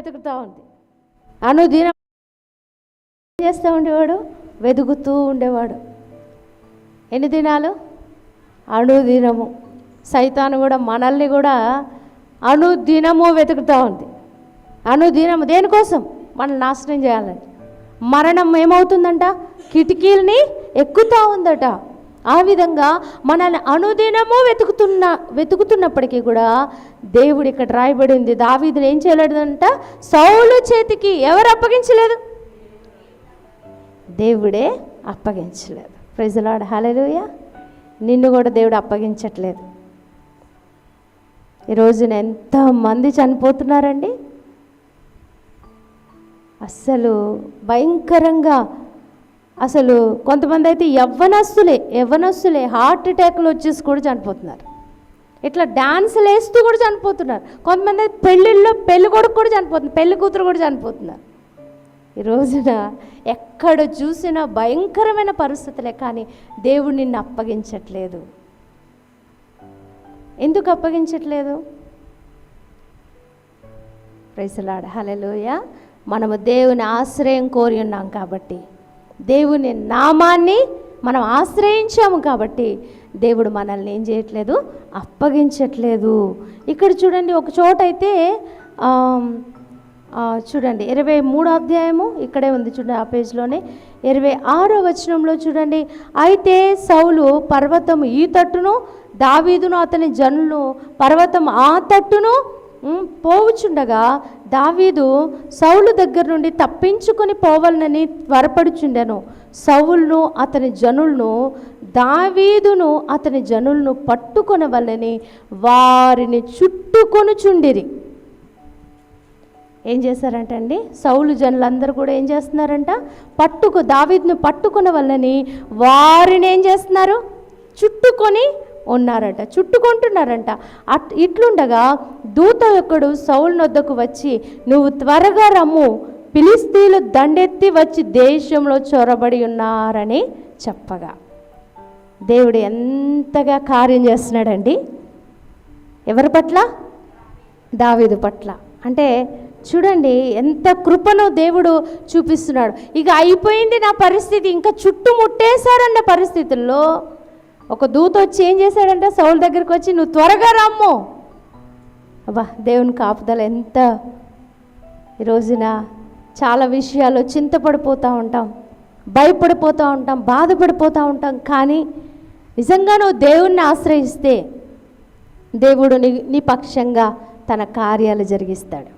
వెతుకుతూ ఉంది. అనుదినం చేస్తూ ఉండేవాడు వెతుకుతూ ఉండేవాడు. ఎన్ని దినాలు? అనుదినము. సైతాను కూడా మనల్ని కూడా అనుదినము వెతుకుతూ ఉంది. అనుదినము దేనికోసం? మనం నాశనం చేయాలని. మరణం ఏమవుతుందంట? కిటికీల్ని ఎక్కుతూ ఉందట. ఆ విధంగా మనల్ని అనుదినము వెతుకుతున్న వెతుకుతున్నప్పటికీ కూడా దేవుడు ఇక్కడ రాయబడింది. దావీదుని ఏం చేయలేదంట? సౌలు చేతికి ఎవరు అప్పగించలేదు? దేవుడే అప్పగించలేదు. ప్రజలాడు హలలుయ నిన్ను కూడా దేవుడు అప్పగించట్లేదు. ఈ ఎంతమంది చనిపోతున్నారండి? అస్సలు భయంకరంగా అసలు కొంతమంది అయితే యవ్వనస్తులే యవ్వనస్తులే. హార్ట్ అటాక్లు వచ్చేసి కూడా చనిపోతున్నారు. ఇట్లా డాన్సులు వేస్తూ కూడా చనిపోతున్నారు. కొంతమంది అయితే పెళ్ళిళ్ళలో పెళ్ళి కొడుకు కూడా చనిపోతుంది పెళ్ళి కూతురు కూడా చనిపోతున్నారు. ఈ రోజున ఎక్కడ చూసినా భయంకరమైన పరిస్థితులే కానీ దేవుడు నిన్ను అప్పగించట్లేదు. ఎందుకు అప్పగించట్లేదు? ప్రైసలాడ హలలోయ మనము దేవుని ఆశ్రయం కోరి ఉన్నాం కాబట్టి. దేవుని నామాన్ని మనం ఆశ్రయించాము కాబట్టి దేవుడు మనల్ని ఏం చేయట్లేదు? అప్పగించట్లేదు. ఇక్కడ చూడండి ఒక చోట అయితే చూడండి ఇరవై మూడో అధ్యాయము ఇక్కడే ఉంది చూడండి ఆ పేజ్లోనే. ఇరవై ఆరో వచనంలో చూడండి అయితే సౌలు పర్వతం ఈ తట్టును దావీదును అతని జనులు పర్వతం ఆ తట్టును పోవుచుండగా దావీదు సౌలు దగ్గర నుండి తప్పించుకొని పోవాలనని త్వరపడుచుండెను సౌలును అతని జనులను దావీదును అతని జనులను పట్టుకొనవలని వారిని చుట్టుకొనుచుండిరి. ఏం చేశారంట అండి సౌలు జనులందరూ కూడా ఏం చేస్తున్నారంట? పట్టుకు దావీదును పట్టుకున్న వల్లని వారిని ఏం చేస్తున్నారు? చుట్టుకొని ఉన్నారట చుట్టుకుంటున్నారంట. అట్ ఇట్లుండగా దూత ఒకడు సౌలు నొద్దకు వచ్చి నువ్వు త్వరగా రమ్ము పిలిస్తీలు దండెత్తి వచ్చి దేశంలో చొరబడి ఉన్నారని చెప్పగా. దేవుడు ఎంతగా కార్యం చేస్తున్నాడండి? ఎవరి పట్ల? దావీదు పట్ల. అంటే చూడండి ఎంత కృపను దేవుడు చూపిస్తున్నాడు. ఇక అయిపోయింది నా పరిస్థితి ఇంకా చుట్టుముట్టేశారన్న పరిస్థితుల్లో ఒక దూత వచ్చి ఏం చేశాడంటే సౌల్ దగ్గరికి వచ్చి నువ్వు త్వరగా రమ్ము. అబ్బా దేవుని కాపుదల ఎంత. ఈ రోజున చాలా విషయాలు చింతపడిపోతూ ఉంటాం భయపడిపోతూ ఉంటాం బాధపడిపోతూ ఉంటాం. కానీ నిజంగా నువ్వు దేవుణ్ణి ఆశ్రయిస్తే దేవుడు నీ నీ పక్షంగా తన కార్యాలు జరిగిస్తాడు.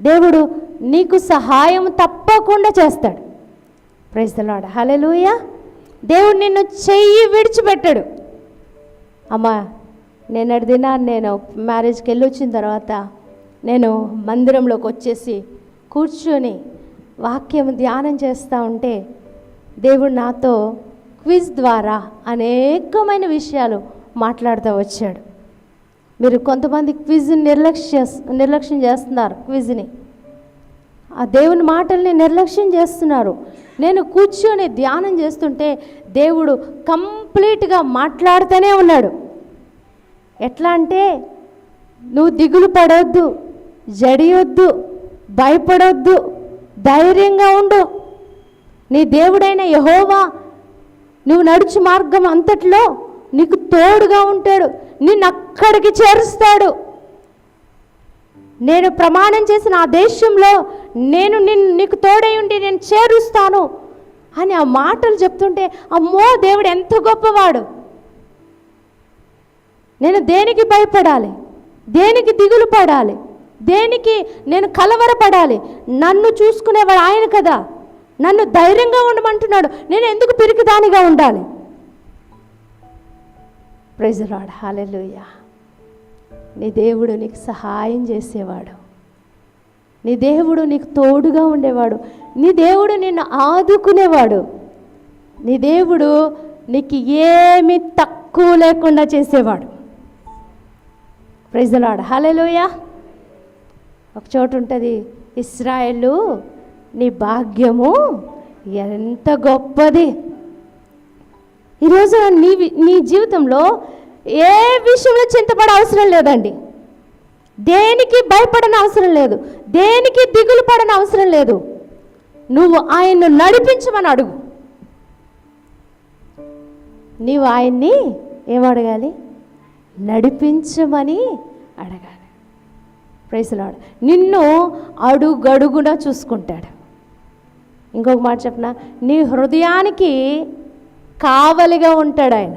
దేవుడు నీకు సహాయం తప్పకుండా చేస్తాడు. ప్రైజ్ ద లార్డ్ దేవుడు నిన్ను చెయ్యి విడిచిపెట్టాడు. అమ్మా నిన్నటి దినాన్ని నేను మ్యారేజ్కి వెళ్ళి వచ్చిన తర్వాత నేను మందిరంలోకి వచ్చేసి కూర్చొని వాక్యం ధ్యానం చేస్తూ ఉంటే దేవుడు నాతో క్విజ్ ద్వారా అనేకమైన విషయాలు మాట్లాడుతూ వచ్చాడు. మీరు కొంతమంది క్విజ్ని నిర్లక్ష్య నిర్లక్ష్యం చేస్తున్నారు క్విజ్ని. ఆ దేవుని మాటల్ని నిర్లక్ష్యం చేస్తున్నారు. నేను కూర్చొని ధ్యానం చేస్తుంటే దేవుడు కంప్లీట్గా మాట్లాడుతూనే ఉన్నాడు. ఎట్లా అంటే నువ్వు దిగులు పడవద్దు జడియొద్దు భయపడొద్దు ధైర్యంగా ఉండు. నీ దేవుడైన యహోవా నువ్వు నడుచు మార్గం అంతట్లో నీకు తోడుగా ఉంటాడు నిన్ను అక్కడికి చేరుస్తాడు. నేను ప్రమాణం చేసిన ఆ దేశంలో నేను నిన్ను నీకు తోడై ఉండి నేను చేరుస్తాను అని ఆ మాటలు చెప్తుంటే అమ్మో దేవుడు ఎంత గొప్పవాడు. నేను దేనికి భయపడాలి? దేనికి దిగులు పడాలి? దేనికి నేను కలవరపడాలి? నన్ను చూసుకునేవాడు ఆయన కదా. నన్ను ధైర్యంగా ఉండమంటున్నాడు. నేను ఎందుకు పిరికిదానిగా ఉండాలి? ప్రైజలాడ్ హాలెలుయా నీ దేవుడు నీకు సహాయం చేసేవాడు. నీ దేవుడు నీకు తోడుగా ఉండేవాడు. నీ దేవుడు నిన్ను ఆదుకునేవాడు. నీ దేవుడు నీకు ఏమి తక్కువ లేకుండా చేసేవాడు. ప్రజలాడు హలెలుయ ఒక చోటు ఉంటుంది. ఇస్రాయేలు నీ భాగ్యము ఎంత గొప్పది. ఈరోజు నీ నీ జీవితంలో ఏ విషయంలో చింతపడే అవసరం లేదండి. దేనికి భయపడని అవసరం లేదు. దేనికి దిగులు పడని అవసరం లేదు. నువ్వు ఆయన్ను నడిపించమని అడుగు. నీవు ఆయన్ని ఏమడగాలి అడగాలి? నడిపించమని అడగాలి. ప్రైసులాడు నిన్ను అడుగడుగున చూసుకుంటాడు. ఇంకొక మాట చెప్పిన? నీ హృదయానికి కావలిగా ఉంటాడు ఆయన.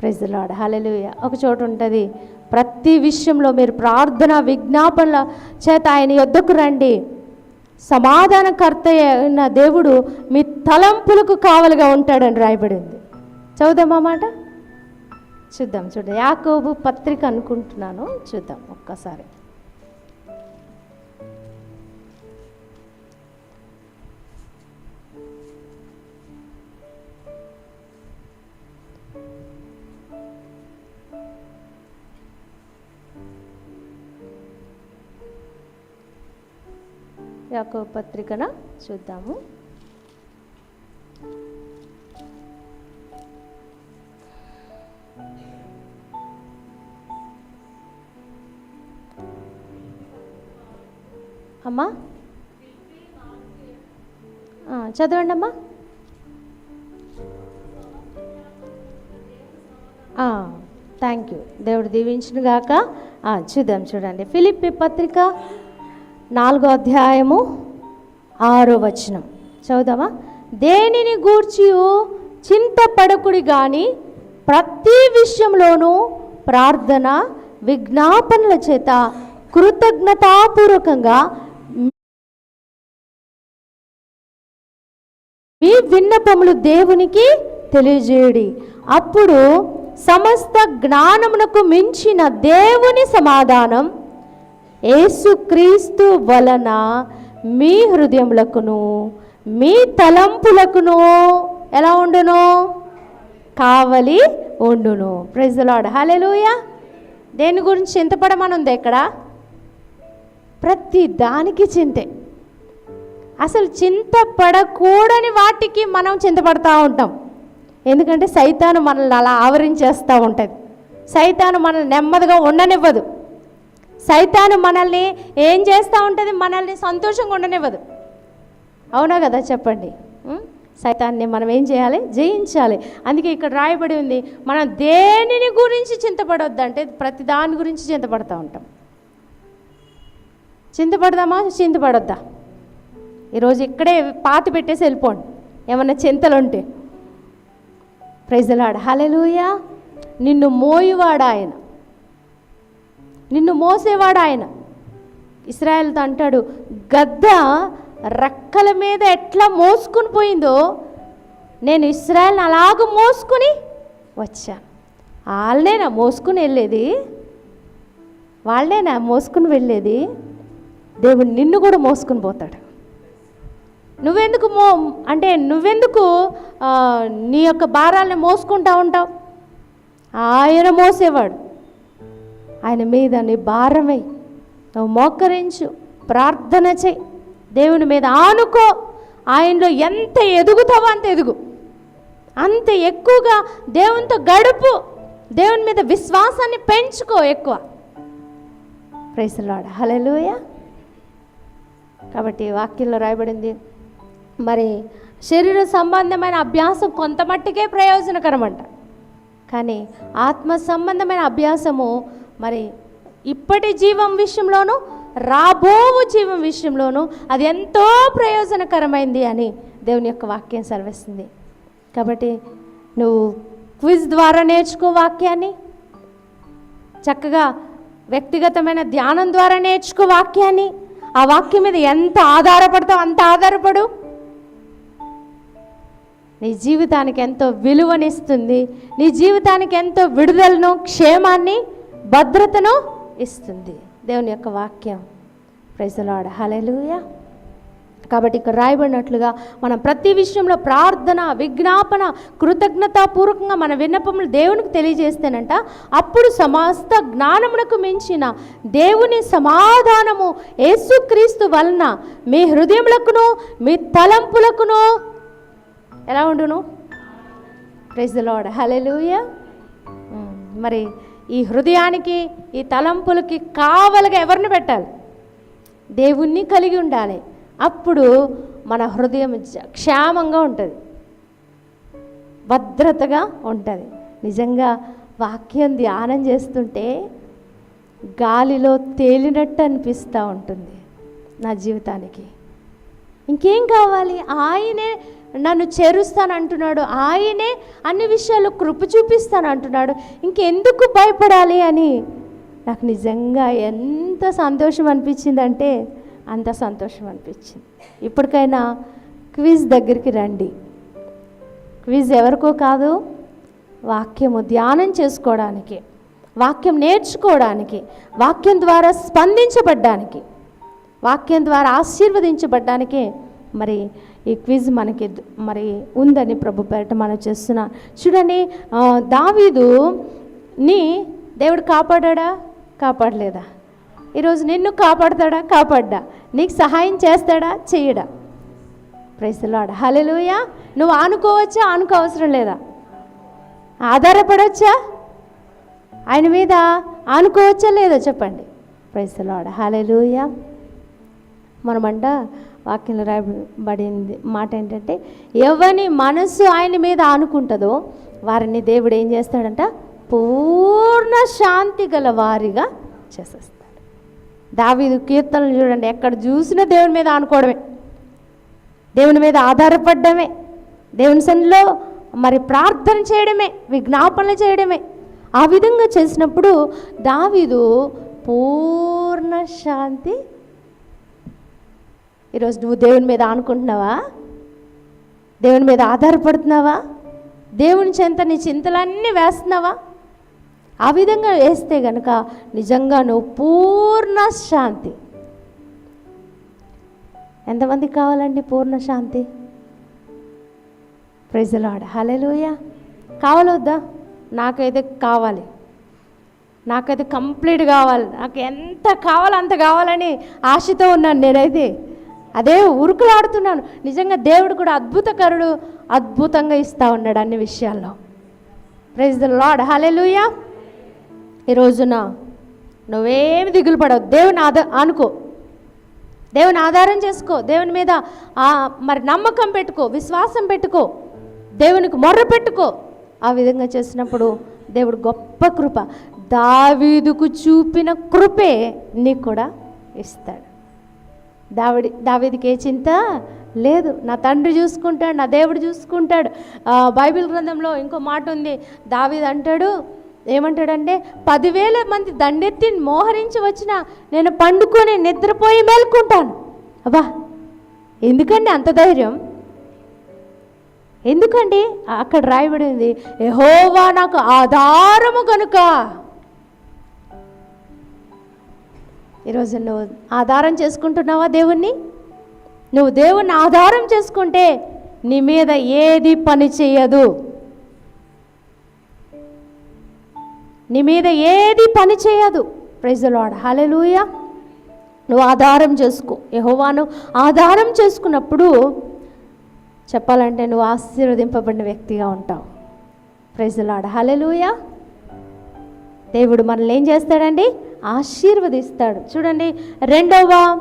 ప్రైజ్లాడ్ హలెలుయ ఒక చోటు ఉంటుంది. ప్రతి విషయంలో మీరు ప్రార్థన విజ్ఞాపనల చేత ఆయన యొద్దకు రండి. సమాధానకర్త అయిన దేవుడు మీ తలంపులకు కావలిగా ఉంటాడని రాయబడింది. చదువుదామా మాట? చూద్దాం చూడండి యాకోబు పత్రిక అనుకుంటున్నాను. చూద్దాం ఒక్కసారి. యాకో పత్రికన చూద్దాము. అమ్మా? చదవండి అమ్మా థ్యాంక్ యూ దేవుడు దీవించిన గాక చూద్దాం చూడండి. ఫిలిప్పి పత్రిక నాలుగో అధ్యాయము ఆరో వచనం. చదువుదామా? దేనిని గూర్చి చింతపడకుడి కానీ ప్రతి విషయంలోనూ ప్రార్థన విజ్ఞాపనల చేత కృతజ్ఞతాపూర్వకంగా మీ విన్నపములు దేవునికి తెలియజేయుడి. అప్పుడు సమస్త జ్ఞానమునకు మించిన దేవుని సమాధానం యేసుక్రీస్తు వలన మీ హృదయములకును మీ తలంపులకును ఎలా ఉండును? కావలి ఉండును. ప్రెజలాడ్ హలెలుయ దేని గురించి చింతపడమనుంది ఇక్కడ? ప్రతి దానికి చింతే. అసలు చింతపడకూడని వాటికి మనం చింతపడతా ఉంటాం. ఎందుకంటే సైతాను మనల్ని అలా ఆవరించేస్తూ ఉంటుంది. సైతాను మనల్ని నెమ్మదిగా ఉండనివ్వదు. సైతాను మనల్ని ఏం చేస్తూ ఉంటుంది? మనల్ని సంతోషంగా ఉండనివ్వదు. అవునా కదా? చెప్పండి. సైతాన్ని మనం ఏం చేయాలి? జయించాలి. అందుకే ఇక్కడ రాయబడి ఉంది మనం దేనిని గురించి చింతపడొద్దు అంటే ప్రతి దాని గురించి చింతపడతా ఉంటాం. చింతపడదామా? చింతపడొద్దా? ఈరోజు ఇక్కడే పాత పెట్టేసి వెళ్ళిపోండి. ఏమన్నా చింతలు ఉంటే హలెలుయా నిన్ను మోయువాడు ఆయన. నిన్ను మోసేవాడు ఆయన. ఇస్రాయల్తో అంటాడు గద్ద రెక్కల మీద ఎట్లా మోసుకుని పోయిందో నేను ఇస్రాయల్ని అలాగ మోసుకుని వచ్చాను వాళ్ళనేనా మోసుకుని వెళ్ళేది? వాళ్ళేనా మోసుకుని వెళ్ళేది? దేవుడు నిన్ను కూడా మోసుకుని పోతాడు. నువ్వెందుకు మో అంటే నువ్వెందుకు నీ యొక్క భారాల్ని మోసుకుంటా ఉంటావు? ఆయన మోసేవాడు. ఆయన మీద నీ భారమై నువ్వు మోకరించు ప్రార్థన చెయ్యి దేవుని మీద ఆనుకో. ఆయనలో ఎంత ఎదుగుతావో అంత ఎదుగు. అంత ఎక్కువగా దేవునితో గడుపు. దేవుని మీద విశ్వాసాన్ని పెంచుకో ఎక్కువ. ప్రైసలాడ హలెలూయ కాబట్టి వాక్యంలో రాయబడింది మరి శరీర సంబంధమైన అభ్యాసం కొంత మట్టుకే ప్రయోజనకరమంట. కానీ ఆత్మ సంబంధమైన అభ్యాసము మరి ఇప్పటి జీవం విషయంలోనూ రాబోవు జీవం విషయంలోనూ అది ఎంతో ప్రయోజనకరమైంది అని దేవుని యొక్క వాక్యం సెలవిస్తుంది. కాబట్టి నువ్వు క్విజ్ ద్వారా నేర్చుకో వాక్యాన్ని చక్కగా వ్యక్తిగతమైన ధ్యానం ద్వారా నేర్చుకో వాక్యాన్ని ఆ వాక్యం మీద ఎంత ఆధారపడతావు అంత ఆధారపడు. నీ జీవితానికి ఎంతో విలువనిస్తుంది నీ జీవితానికి ఎంతో విడుదలను క్షేమాన్ని భద్రతను ఇస్తుంది. దేవుని యొక్క వాక్యం. ప్రజలాడ హలెలుయ కాబట్టి ఇక్కడ రాయబడినట్లుగా మనం ప్రతి విషయంలో ప్రార్థన విజ్ఞాపన కృతజ్ఞతాపూర్వకంగా మన విన్నపములు దేవునికి తెలియజేస్తేనంట అప్పుడు సమస్త జ్ఞానమునకు మించిన దేవుని సమాధానము యేసుక్రీస్తు వలన మీ హృదయములకును మీ తలంపులకును ఎలా ఉండును? ప్రైజ్ ద లార్డ్ మరి ఈ హృదయానికి ఈ తలంపులకి కావలిగా ఎవరిని పెట్టాలి? దేవుణ్ణి కలిగి ఉండాలి. అప్పుడు మన హృదయం క్షేమంగా ఉంటుంది. భద్రతగా ఉంటుంది. నిజంగా వాక్యం ధ్యానం చేస్తుంటే గాలిలో తేలినట్టు అనిపిస్తూ ఉంటుంది నా జీవితానికి. ఇంకేం కావాలి? ఆయనే నన్ను చేరుస్తాను అంటున్నాడు ఆయనే అన్ని విషయాలు కృప చూపిస్తాను అంటున్నాడు ఇంకెందుకు భయపడాలి అని? నాకు నిజంగా ఎంత సంతోషం అనిపించిందంటే అంత సంతోషం అనిపించింది. ఇప్పటికైనా క్విజ్ దగ్గరికి రండి. క్విజ్ ఎవరికో కాదు వాక్యము ధ్యానం చేసుకోవడానికి వాక్యం నేర్చుకోవడానికి వాక్యం ద్వారా స్పందించబడ్డానికి వాక్యం ద్వారా ఆశీర్వదించబడ్డానికి మరి ఈ క్విజ్ మనకి మరి ఉందని ప్రభు పేరట మనం చేస్తున్నా చూడండి దావీదు నీ దేవుడు కాపాడా కాపాడలేదా? ఈరోజు నిన్ను కాపాడతాడా? కాపాడ్డా? నీకు సహాయం చేస్తాడా? చెయ్యడా ప్రైసలాడ హలెలుయ నువ్వు ఆనుకోవచ్చా? ఆనుకో అవసరం లేదా? ఆధారపడవచ్చా ఆయన మీద ఆనుకోవచ్చా లేదా? చెప్పండి. ప్రైసలాడ హలెలుయ మనమంట వాక్యంలో రాయబడింది మాట ఏంటంటే ఎవని మనసు ఆయన మీద ఆనుకుంటుందో వారిని దేవుడు ఏం చేస్తాడంట? పూర్ణ శాంతి గల వారిగా చేసేస్తాడు. దావీదు కీర్తనలు చూడండి ఎక్కడ చూసినా దేవుని మీద ఆనుకోవడమే. దేవుని మీద ఆధారపడమే దేవుని సన్నిలో మరి ప్రార్థన చేయడమే విజ్ఞాపనలు చేయడమే. ఆ విధంగా చేసినప్పుడు దావీదు పూర్ణ శాంతి ఈరోజు నువ్వు దేవుని మీద ఆనుకుంటున్నావా? దేవుని మీద ఆధారపడుతున్నావా? దేవుని చెంత నీ చింతలన్నీ వేస్తున్నావా? ఆ విధంగా వేస్తే గనక నిజంగా నువ్వు పూర్ణ శాంతి. ఎంతమందికి కావాలండి పూర్ణ శాంతి? ప్రజలాడ హలెలుయ కావాలొద్దా? నాకైతే కావాలి. నాకైతే కంప్లీట్ కావాలి. నాకు ఎంత కావాలో అంత కావాలని ఆశతో ఉన్నాను నేనైతే. అదే ఉరుకులాడుతున్నాను. నిజంగా దేవుడు కూడా అద్భుతకరుడు అద్భుతంగా ఇస్తూ ఉన్నాడు అన్ని విషయాల్లో. ప్రైజ్ ద లాడ్ హలెలుయా ఈ రోజున నువ్వేమి దిగులు పడవు దేవుని ఆదా అనుకో దేవుని ఆధారం చేసుకో. దేవుని మీద మరి నమ్మకం పెట్టుకో. విశ్వాసం పెట్టుకో. దేవునికి మొర్ర పెట్టుకో. ఆ విధంగా చేసినప్పుడు దేవుడు గొప్ప కృప. దావీదుకు చూపిన కృపే నీకు కూడా ఇస్తాడు. దావిడి దావిదికి ఏ చింత? లేదు. నా తండ్రి చూసుకుంటాడు నా దేవుడు చూసుకుంటాడు. బైబిల్ గ్రంథంలో ఇంకో మాట ఉంది. దావిది అంటాడు ఏమంటాడంటే పదివేల మంది దండెత్తి మోహరించి వచ్చిన నేను పండుకొని నిద్రపోయి మేల్కుంటాను. అబ్బా ఎందుకండి అంత ధైర్యం? ఎందుకండి? అక్కడ రాయబడింది ఎహోవా నాకు ఆధారము కనుక ఈరోజు నువ్వు ఆధారం చేసుకుంటున్నావా దేవుణ్ణి? నువ్వు దేవుణ్ణి ఆధారం చేసుకుంటే నీ మీద ఏది పని చేయదు. నీ మీద ఏది పని చేయదు. ప్రైజలాడ్ హలెలూయ నువ్వు ఆధారం చేసుకో. యహోవాను ఆధారం చేసుకున్నప్పుడు చెప్పాలంటే నువ్వు ఆశీర్వదింపబడిన వ్యక్తిగా ఉంటావు. ప్రైజలాడ్ హలెలూయ దేవుడు మనల్ని ఏం చేస్తాడండి? ఆశీర్వదిస్తాడు. చూడండి రెండవ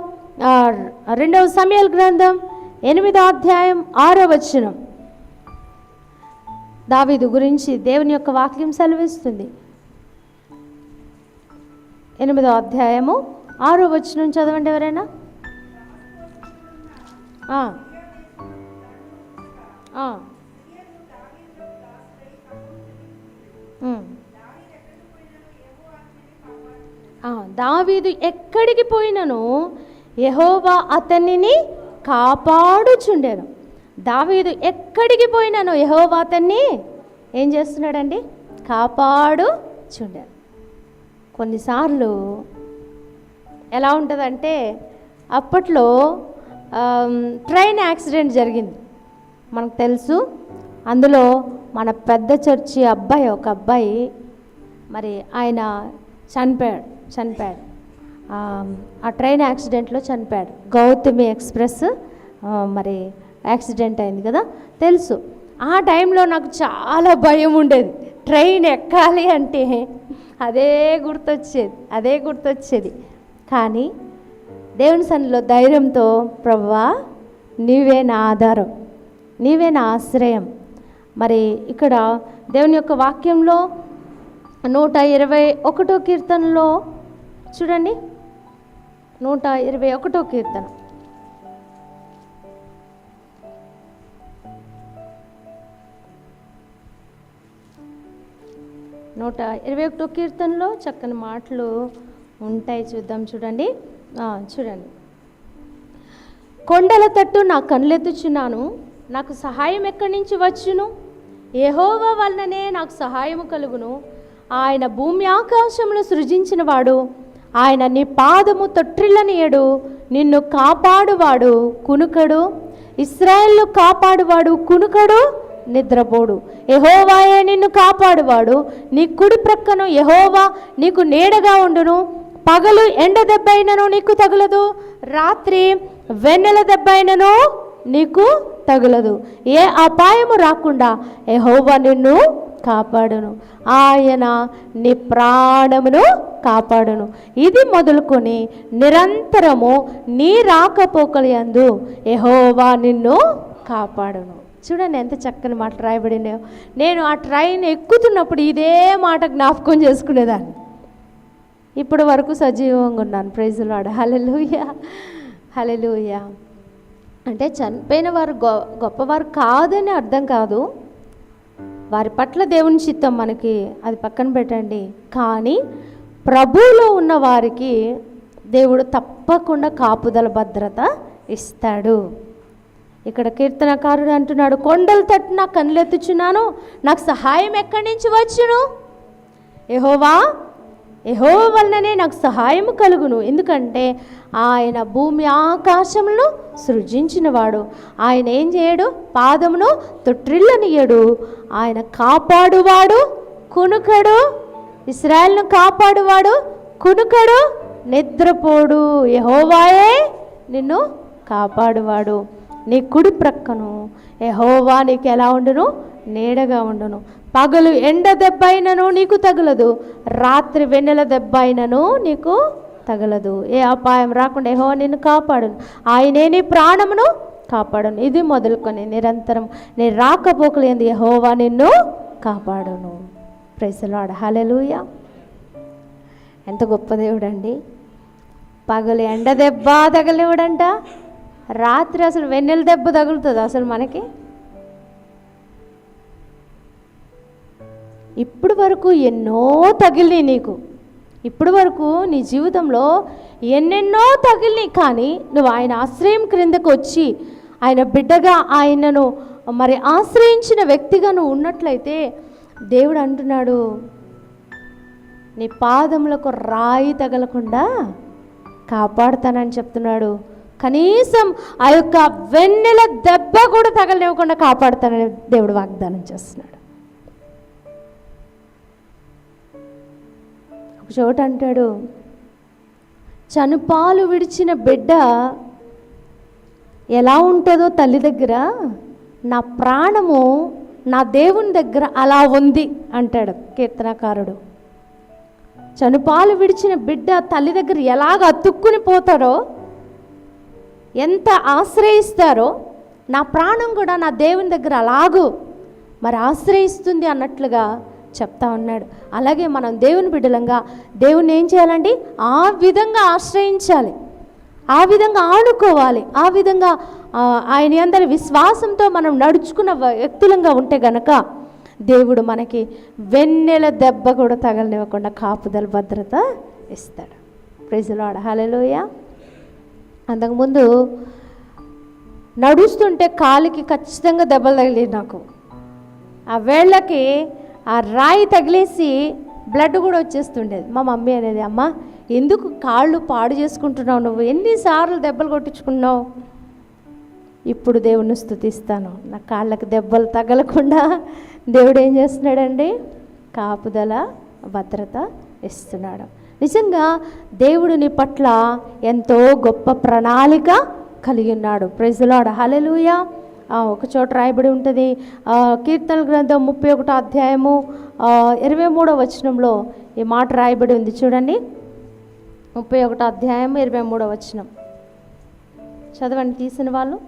రెండవ సమయాల గ్రంథం ఎనిమిదో అధ్యాయం ఆరో వచనం. దావీదు గురించి దేవుని యొక్క వాక్యం సెలవిస్తుంది. ఎనిమిదో అధ్యాయము ఆరో వచనం చదవండి ఎవరైనా? ఆ. దావీదు ఎక్కడికి పోయినను యహోవా అతనిని కాపాడుచుండెను. దావీదు ఎక్కడికి పోయినను యహోవా అతన్ని ఏం చేస్తున్నాడండి? కాపాడుచుండెను. కొన్నిసార్లు ఎలా ఉంటుందంటే అప్పట్లో ట్రైన్ యాక్సిడెంట్ జరిగింది. మనకు తెలుసు అందులో మన పెద్ద చర్చి అబ్బాయి ఒక అబ్బాయి మరి ఆయన చనిపోయాడు. చనిపోయాడు. ఆ, ట్రైన్ యాక్సిడెంట్లో చనిపోయాడు. గౌతమి ఎక్స్ప్రెస్ మరి యాక్సిడెంట్ అయింది కదా? తెలుసు. ఆ టైంలో నాకు చాలా భయం ఉండేది. ట్రైన్ ఎక్కాలి అంటే అదే గుర్తొచ్చేది అదే గుర్తొచ్చేది. కానీ దేవుని సన్నిలో ధైర్యంతో ప్రవ్వా నీవే నా ఆధారం నీవే నా ఆశ్రయం. మరి ఇక్కడ దేవుని యొక్క వాక్యంలో నూట ఇరవై ఒకటో కీర్తనలో చూడండి. నూట ఇరవై ఒకటో కీర్తన. నూట ఇరవై ఒకటో కీర్తనలో చక్కని మాటలు ఉంటాయి చూద్దాం చూడండి. చూడండి. కొండల తట్టు నా కళ్ళెత్తుచున్నాను నాకు సహాయం ఎక్కడి నుంచి వచ్చును? ఏహోవా వలననే నాకు సహాయము కలుగును. ఆయన భూమి ఆకాశములు సృజించినవాడు. ఆయన నీ పాదము తొట్టిల్లనియడు నిన్ను కాపాడువాడు కునుకడు. ఇస్రాయల్ను కాపాడువాడు కునుకడు నిద్రపోడు. యహోవాయే నిన్ను కాపాడువాడు. నీ కుడి ప్రక్కను యహోవా నీకు నీడగా ఉండును. పగలు ఎండ దెబ్బైనను నీకు తగులదు. రాత్రి వెన్నెల దెబ్బైనను నీకు తగులదు. ఏ అపాయము రాకుండా యహోవా నిన్ను కాపాడును. ఆయన నీ ప్రాణమును కాపాడును. ఇది మొదలుకొని నిరంతరము నీ రాకపోకలు ఎహోవా నిన్ను కాపాడును. చూడండి ఎంత చక్కని మాట రాయబడినాయో నేను ఆ ట్రైన్ ఎక్కుతున్నప్పుడు ఇదే మాట జ్ఞాపకం చేసుకునేదాన్ని. ఇప్పటి వరకు సజీవంగా ఉన్నాను. ప్రైజులాడు హలెలుయ హలెలుయ అంటే చనిపోయిన వారు గొ గొప్పవారు కాదని అర్థం కాదు. వారి పట్ల దేవుని చిత్తం మనకి అది పక్కన పెట్టండి. కానీ ప్రభువులో ఉన్న వారికి దేవుడు తప్పకుండా కాపుదల భద్రత ఇస్తాడు. ఇక్కడ కీర్తనకారుడు అంటున్నాడు కొండల తట్టు నా కనులెత్తుచున్నాను నాకు సహాయం ఎక్కడి నుంచి వచ్చును? ఎహోవా ఎహో వలననే నాకు సహాయం కలుగును. ఎందుకంటే ఆయన భూమి ఆకాశములను సృజించినవాడు. ఆయన ఏం చేయడు? పాదమును తొట్రిల్లనియడు ఆయన కాపాడువాడు కునుకడు. ఇస్రాయల్ను కాపాడువాడు కునుకడు. నిద్రపోడు. యహోవాయే నిన్ను కాపాడువాడు. నీ కుడి ప్రక్కను యహోవా నీకు ఎలా ఉండును? నీడగా ఉండును. పగలు ఎండ దెబ్బ అయినను నీకు తగలదు. రాత్రి వెన్నెల దెబ్బ అయినను నీకు తగలదు. ఏ అపాయం రాకుండా ఏహో నిన్ను కాపాడును. ఆయనే నీ ప్రాణమును కాపాడును. ఇది మొదలుకొని నిరంతరం నీ రాకపోకలేంది ఎహోవా నిన్ను కాపాడును. ప్రైసలాడ హలెలుయ ఎంత గొప్ప దేవుడండి. పగలు ఎండ దెబ్బ తగలేవుడంట రాత్రి అసలు వెన్నెల దెబ్బ తగులుతుంది అసలు మనకి. ఇప్పుడు వరకు ఎన్నో తగిలినాయి నీకు. ఇప్పుడు వరకు నీ జీవితంలో ఎన్నెన్నో తగిలినాయి కానీ నువ్వు ఆయన ఆశ్రయం క్రిందకు వచ్చి ఆయన బిడ్డగా ఆయనను మరి ఆశ్రయించిన వ్యక్తిగా నువ్వు ఉన్నట్లయితే దేవుడు అంటున్నాడు నీ పాదములకు రాయి తగలకుండా కాపాడుతానని చెప్తున్నాడు. కనీసం ఆ యొక్క వెన్నెల దెబ్బ కూడా తగలనివ్వకుండా కాపాడుతానని దేవుడు వాగ్దానం చేస్తున్నాడు. ఒక చోట అంటాడు చనుపాలు విడిచిన బిడ్డ ఎలా ఉంటుందో తల్లి దగ్గర? నా ప్రాణము నా దేవుని దగ్గర అలా ఉంది అంటాడు కీర్తనకారుడు. చనుపాలు విడిచిన బిడ్డ తల్లి దగ్గర ఎలాగ అతుక్కుని పోతారో ఎంత ఆశ్రయిస్తారో? నా ప్రాణం కూడా నా దేవుని దగ్గర అలాగూ. మరి ఆశ్రయిస్తుంది అన్నట్లుగా చెప్తా ఉన్నాడు. అలాగే మనం దేవుని బిడ్డలంగా దేవుని ఏం చేయాలండి? ఆ విధంగా ఆశ్రయించాలి. ఆ విధంగా ఆనుకోవాలి. ఆ విధంగా ఆయన అందరి విశ్వాసంతో మనం నడుచుకున్న వ్యక్తులంగా ఉంటే గనక దేవుడు మనకి వెన్నెల దెబ్బ కూడా తగలనివ్వకుండా కాపుదల భద్రత ఇస్తాడు. ప్రజలాడ హలలోయ అంతకుముందు నడుస్తుంటే కాలికి ఖచ్చితంగా దెబ్బలు తగిలి నాకు. ఆ వేళ్ళకి ఆ రాయి తగిలేసి బ్లడ్ కూడా వచ్చేస్తుండేది. మా మమ్మీ అనేది అమ్మ ఎందుకు కాళ్ళు పాడు చేసుకుంటున్నావు నువ్వు? ఎన్నిసార్లు దెబ్బలు కొట్టించుకున్నావు? ఇప్పుడు దేవుణ్ణి స్థుతిస్తాను నా కాళ్ళకి దెబ్బలు తగలకుండా దేవుడు ఏం చేస్తున్నాడండి? కాపుదల భద్రత ఇస్తున్నాడు. నిజంగా దేవుడు నీ పట్ల ఎంతో గొప్ప ప్రణాళిక కలిగి ఉన్నాడు. ప్రజలాడు హలలుయా ఒక చోట రాయబడి ఉంటుంది. ఆ, కీర్తన గ్రంథం ముప్పై ఒకటో అధ్యాయము ఆ, ఇరవై మూడో వచనంలో ఈ మాట రాయబడి ఉంది. చూడండి. ముప్పై ఒకటో అధ్యాయం ఇరవై మూడో వచనం. చదవండి తీసిన వాళ్ళు.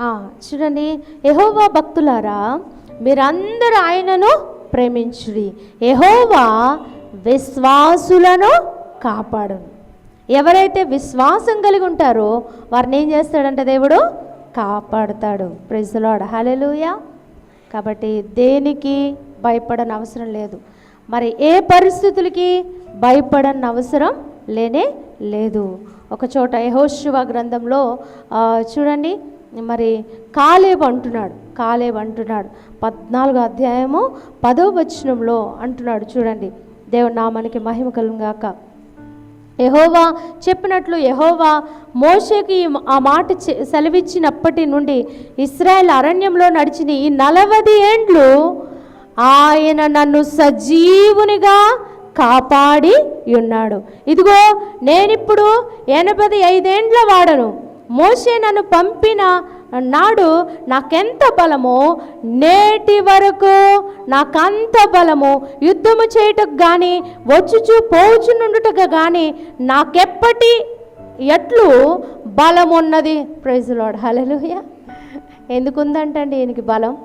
ఆ, చూడండి. యహోవా భక్తులారా మీరందరూ ఆయనను ప్రేమించుడి. యహోవా విశ్వాసులను కాపాడును. ఎవరైతే విశ్వాసం కలిగి ఉంటారో వారిని ఏం చేస్తాడంటే దేవుడు? కాపాడుతాడు. ప్రెజలాడు హలెలుయా కాబట్టి దేనికి భయపడని అవసరం లేదు. మరి ఏ పరిస్థితులకి భయపడని అవసరం లేనే లేదు. ఒక చోట యహోశివ గ్రంథంలో చూడండి మరి కాలేబ్ అంటున్నాడు. కాలేబ్ అంటున్నాడు. పద్నాలుగో అధ్యాయము పదో వచనంలో అంటున్నాడు. చూడండి దేవుని నామానికి మహిమ కలుగాక యహోవా చెప్పినట్లు యహోవా మోషేకి ఆ మాట సెలవిచ్చినప్పటి నుండి ఇస్రాయెల్ అరణ్యంలో నడిచిన ఈ నలవది ఏండ్లు ఆయన నన్ను సజీవునిగా కాపాడి ఉన్నాడు. ఇదిగో నేనిప్పుడు ఎనభై ఐదేండ్ల వాడను. మోషే నన్ను పంపిన నాడు నాకెంత బలమో నేటి వరకు నాకంత బలము యుద్ధము చేయుటకు కానీ వచ్చుచు పోచు నుండుటకు కానీ నాకెప్పటి ఎట్లు బలం ఉన్నది ప్రైజులాడు హలలుయ ఎందుకుందంటండి ఈయనకి బలం?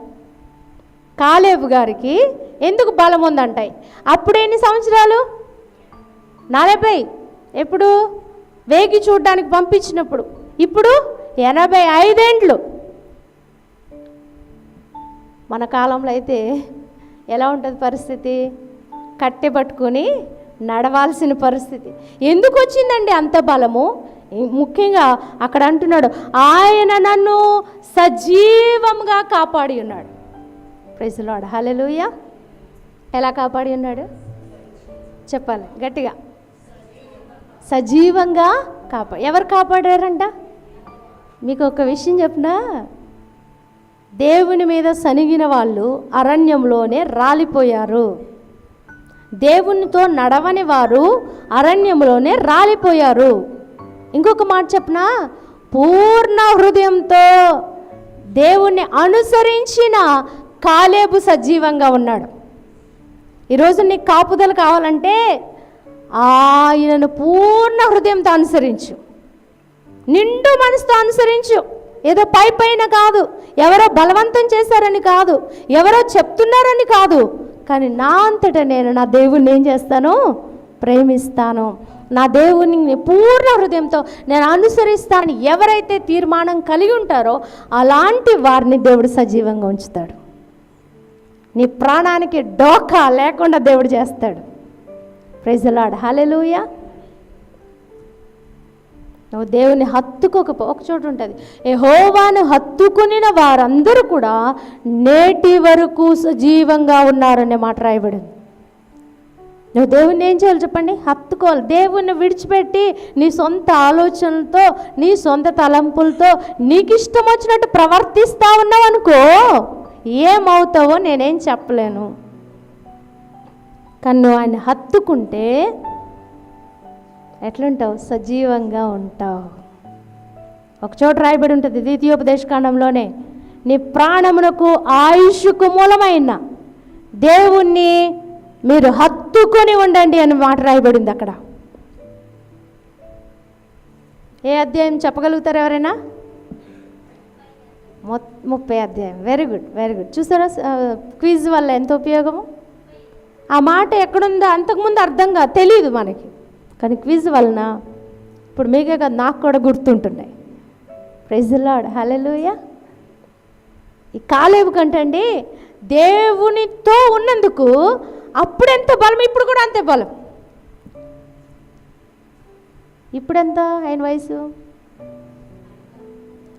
కాలేబు గారికి ఎందుకు బలం ఉందంటాయి అప్పుడు ఎన్ని సంవత్సరాలు? నలభై. ఎప్పుడు? వేగి చూడడానికి పంపించినప్పుడు. ఇప్పుడు? ఎనభై ఐదేండ్లు మన కాలంలో అయితే ఎలా ఉంటుంది పరిస్థితి? కట్టె పట్టుకొని నడవాల్సిన పరిస్థితి. ఎందుకు వచ్చిందండి అంత బలము? ముఖ్యంగా అక్కడ అంటున్నాడు ఆయన నన్ను సజీవంగా కాపాడి ఉన్నాడు. ప్రజలాడు హలెలుయ ఎలా కాపాడి ఉన్నాడు? చెప్పాలి గట్టిగా. సజీవంగా కాపా ఎవరు కాపాడారంట? మీకు ఒక విషయం చెప్పినా? దేవుని మీద సనిగిన వాళ్ళు అరణ్యంలోనే రాలిపోయారు. దేవునితో నడవని వారు అరణ్యంలోనే రాలిపోయారు. ఇంకొక మాట చెప్పనా? పూర్ణ హృదయంతో దేవుణ్ణి అనుసరించిన కాలేబు సజీవంగా ఉన్నాడు. ఈరోజు నీకు కాపుదలు కావాలంటే ఆయనను పూర్ణ హృదయంతో అనుసరించు. నిండు మనసుతో అనుసరించు. ఏదో పై పైన కాదు. ఎవరో బలవంతం చేశారని కాదు. ఎవరో చెప్తున్నారని కాదు. కానీ నా అంతటా నేను నా దేవుణ్ణి ఏం చేస్తాను? ప్రేమిస్తాను. నా దేవుని పూర్ణ హృదయంతో నేను అనుసరిస్తాను ఎవరైతే తీర్మానం కలిగి ఉంటారో అలాంటి వారిని దేవుడు సజీవంగా ఉంచుతాడు. నీ ప్రాణానికి డోకా లేకుండా దేవుడు చేస్తాడు. ప్రైజలాడ్ హలెలూయా నువ్వు దేవుని హత్తుకోకపో ఒక చోటు ఉంటుంది. ఏ హోవాను హత్తుకునిన వారందరూ కూడా నేటి వరకు సజీవంగా ఉన్నారనే మాట రాయబడింది. నువ్వు దేవుణ్ణి ఏం చేయాలి చెప్పండి? హత్తుకోవాలి. దేవుణ్ణి విడిచిపెట్టి నీ సొంత ఆలోచనలతో నీ సొంత తలంపులతో నీకు ఇష్టం వచ్చినట్టు ప్రవర్తిస్తా ఉన్నావు అనుకో ఏమవుతావో నేనేం చెప్పలేను. కానీ నువ్వు ఆయన హత్తుకుంటే ఎట్లుంటావు? సజీవంగా ఉంటావు. ఒక చోట రాయబడి ఉంటుంది ద్వితీయోపదేశకాండంలోనే నీ ప్రాణమునకు ఆయుష్కు మూలమైన దేవుణ్ణి మీరు హత్తుకొని ఉండండి అని మాట రాయబడింది అక్కడ. ఏ అధ్యాయం చెప్పగలుగుతారు ఎవరైనా? మొ- ముప్పై అధ్యాయం. వెరీ గుడ్ వెరీ గుడ్ చూసారా? క్విజ్ వల్ల ఎంత ఉపయోగము? ఆ మాట ఎక్కడుందో అంతకుముందు అర్థం కాదు తెలియదు మనకి. కానీ క్విజ్ వలన ఇప్పుడు మీకే కాదు నాకు కూడా గుర్తుంటున్నాయి. ప్రెజలాడ్ హలెలుయ ఈ కాలేవు కంటండి దేవునితో ఉన్నందుకు అప్పుడు ఎంత బలం? ఇప్పుడు కూడా అంతే బలం. ఇప్పుడెంత ఆయన వయసు?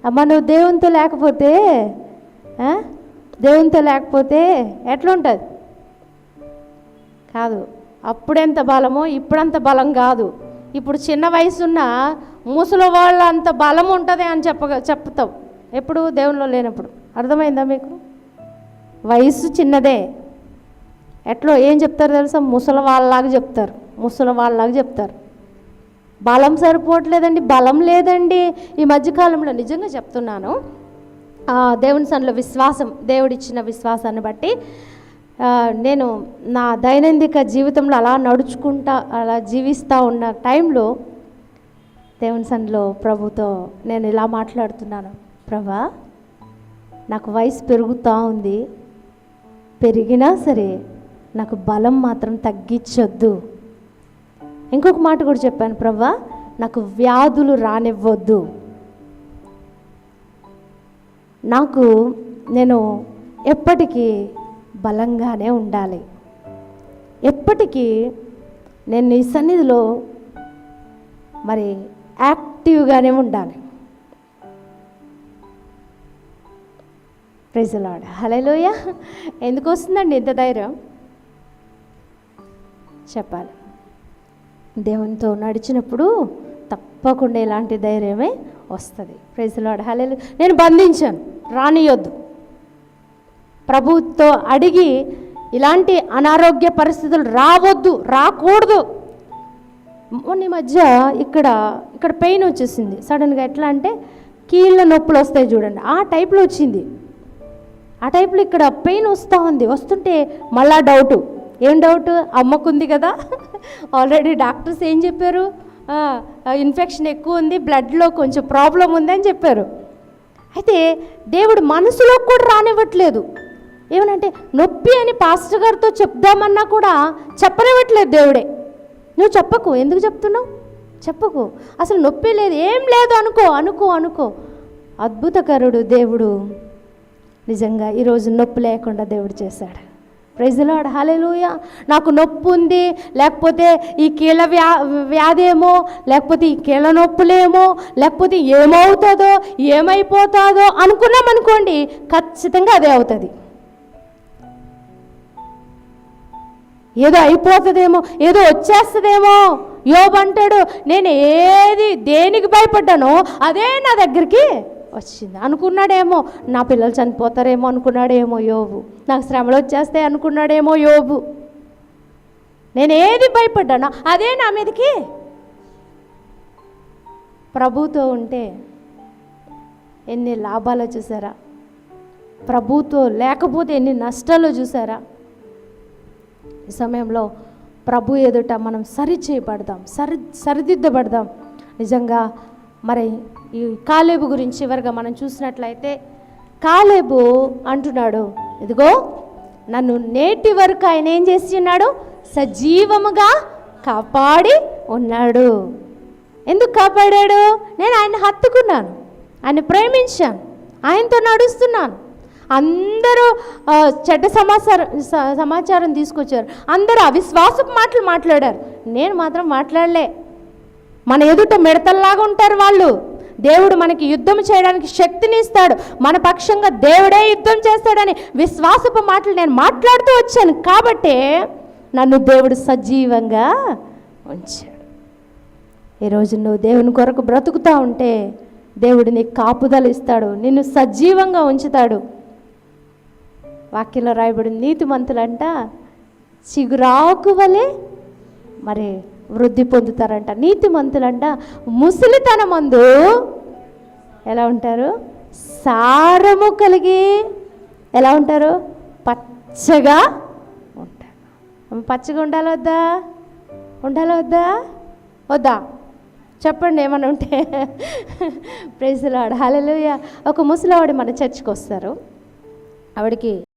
అమ్మ నువ్వు దేవునితో లేకపోతే దేవునితో లేకపోతే ఎట్లా ఉంటుంది కాదు. అప్పుడెంత బలమో ఇప్పుడంత బలం కాదు. ఇప్పుడు చిన్న వయసున్న ముసలి వాళ్ళ అంత బలం ఉంటుంది అని చెప్ప చెప్తావు. ఎప్పుడు? దేవునిలో లేనప్పుడు. అర్థమైందా మీకు? వయసు చిన్నదే. ఎట్లో ఏం చెప్తారు తెలుసా? ముసలి వాళ్ళలాగా చెప్తారు. ముసలి వాళ్ళలాగా చెప్తారు. బలం సరిపోవట్లేదండి బలం లేదండి. ఈ మధ్యకాలంలో నిజంగా చెప్తున్నాను. దేవుని సన్నిలో విశ్వాసం దేవుడిచ్చిన విశ్వాసాన్ని బట్టి నేను నా దైనందిక జీవితంలో అలా నడుచుకుంటా అలా జీవిస్తూ ఉన్న టైంలో దేవుని ప్రభుతో నేను ఇలా మాట్లాడుతున్నాను. ప్రభా నాకు వయసు పెరుగుతూ ఉంది. పెరిగినా సరే నాకు బలం మాత్రం తగ్గించొద్దు. ఇంకొక మాట కూడా చెప్పాను ప్రభా నాకు వ్యాధులు రానివ్వద్దు. నాకు నేను ఎప్పటికీ బలంగానే ఉండాలి. ఎప్పటికీ నేను నీ సన్నిధిలో మరి యాక్టివ్గానే ఉండాలి. ప్రెజలాడ హలోయ ఎందుకు వస్తుందండి ఇంత ధైర్యం? చెప్పాలి. దేవునితో నడిచినప్పుడు తప్పకుండా ఇలాంటి ధైర్యమే వస్తుంది. ప్రైజ్లాడ్ హలో నేను బంధించాను. రానియొద్దు. ప్రభుతో అడిగి ఇలాంటి అనారోగ్య పరిస్థితులు రావద్దు రాకూడదు. మొన్న ఈ మధ్య ఇక్కడ ఇక్కడ పెయిన్ వచ్చేసింది. సడన్గా ఎట్లా అంటే కీళ్ళ నొప్పులు వస్తాయి చూడండి. ఆ టైప్లో వచ్చింది. ఆ టైప్లో ఇక్కడ పెయిన్ వస్తూ ఉంది. వస్తుంటే మళ్ళా డౌటు. ఏం డౌట్? అమ్మకుంది కదా. ఆల్రెడీ డాక్టర్స్ ఏం చెప్పారు? ఇన్ఫెక్షన్ ఎక్కువ ఉంది బ్లడ్లో కొంచెం ప్రాబ్లం ఉంది అని చెప్పారు. అయితే దేవుడు మనసులో కూడా రానివ్వట్లేదు. ఏమనంటే నొప్పి అని పాస్టర్ గారితో చెప్దామన్నా కూడా చెప్పనివ్వట్లేదు దేవుడే. నువ్వు చెప్పకు. ఎందుకు చెప్తున్నావు? చెప్పకు. అసలు నొప్పి లేదు. ఏం లేదు. అనుకో అనుకో అనుకో. అద్భుతకరుడు దేవుడు. నిజంగా ఈరోజు నొప్పి లేకుండా దేవుడు చేశాడు. ప్రైజ్లాడ్ హాలేలుయ నాకు నొప్పి ఉంది. లేకపోతే ఈ కీళ్ళ వ్యా వ్యాధేమో లేకపోతే ఈ కీళ్ళ నొప్పులేమో లేకపోతే ఏమవుతుందో ఏమైపోతుందో అనుకున్నాం అనుకోండి ఖచ్చితంగా అదే అవుతుంది. ఏదో అయిపోతుందేమో ఏదో వచ్చేస్తుందేమో. యోబు అంటాడు నేను ఏది దేనికి భయపడ్డానో అదే నా దగ్గరికి వచ్చింది. అనుకున్నాడేమో నా పిల్లలు చనిపోతారేమో అనుకున్నాడేమో యోబు. నాకు శ్రమలు వచ్చేస్తాయి అనుకున్నాడేమో యోబు. నేను ఏది భయపడ్డానో అదే నా మీదకి. ప్రభుతో ఉంటే ఎన్ని లాభాలు చూసారా? ప్రభుతో లేకపోతే ఎన్ని నష్టాలు చూసారా? ఈ సమయంలో ప్రభు ఎదుట మనం సరి చేయబడదాం సరి సరిదిద్దబడదాం. నిజంగా మరి ఈ కాలేబు గురించి చివరిగా మనం చూసినట్లయితే కాలేబు అంటున్నాడు ఇదిగో నన్ను నేటి వరకు ఆయన ఏం చేసి ఉన్నాడు? సజీవముగా కాపాడి ఉన్నాడు. ఎందుకు కాపాడాడు? నేను ఆయన హత్తుకున్నాను ఆయన ప్రేమించాను ఆయనతో నడుస్తున్నాను. అందరూ చెడ్డ సమాచారం స- సమాచారం తీసుకొచ్చారు. అందరూ అవిశ్వాసపు మాటలు మాట్లాడారు. నేను మాత్రం మాట్లాడలే. మన ఎదుట మిడతల్లాగా ఉంటారు వాళ్ళు. దేవుడు మనకి యుద్ధం చేయడానికి శక్తిని ఇస్తాడు. మన పక్షంగా దేవుడే యుద్ధం చేస్తాడని విశ్వాసపు మాటలు నేను మాట్లాడుతూ వచ్చాను. కాబట్టే నన్ను దేవుడు సజీవంగా ఉంచాడు. ఈరోజు నువ్వు దేవుని కొరకు బ్రతుకుతూ ఉంటే దేవుడు నీకు కాపుదలు ఇస్తాడు. నిన్ను సజీవంగా ఉంచుతాడు. వాక్యంలో రాయబడి నీతిమంతులంట చిగురాకు వలె మరి వృద్ధి పొందుతారంట. నీతిమంతులంట ముసలితనమందు ఎలా ఉంటారు? సారము కలిగి ఎలా ఉంటారు? పచ్చగా ఉంటారు. పచ్చగా ఉండాలి వద్దా? ఉండాలి వద్దా? వద్దా? చెప్పండి ఏమైనా ఉంటే. ప్రైజ్లాడు హల్లెలూయా ఒక ముసలివాడు మన చర్చికి వస్తారు ఆవిడకి